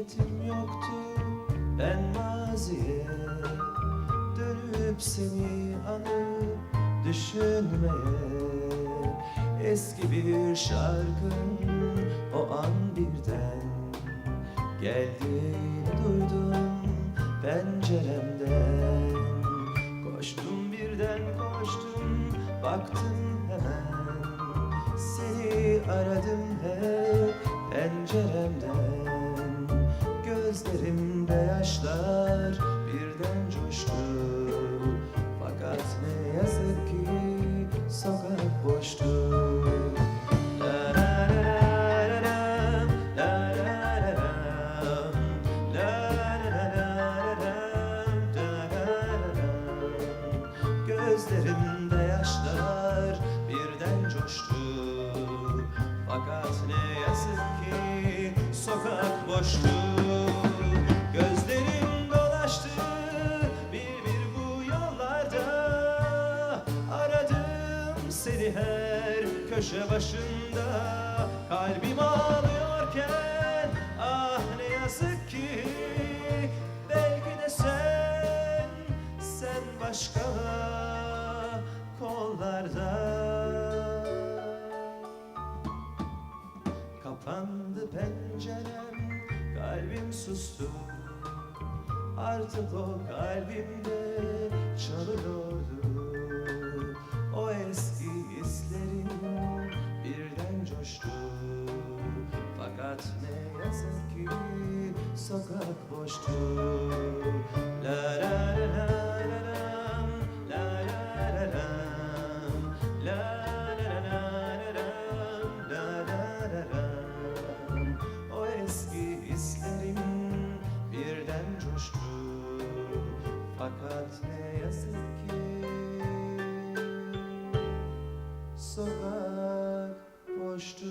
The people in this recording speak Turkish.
niyetim yoktu. Ben maziye Dönüp seni anıp düşünmeye Eski bir şarkın o an birden Geldi duydum penceremden. Koştum birden koştum baktım hemen. Seni aradım hep penceremden. Gözlerimde yaşlar birden coştu Fakat ne yazık ki sokak boştu. Gözlerimde yaşlar birden coştu Fakat ne yazık ki sokak boştu seni her köşe başında. Kalbim ağlıyorken ah ne yazık ki. Belki de sen, sen başka kollarda. Kapandı pencerem, kalbim sustu. Artık o kalbimde çalıyordu Eski hislerim birden coştu. Fakat ne yazık ki sokak boştu. La la la sokak boştu.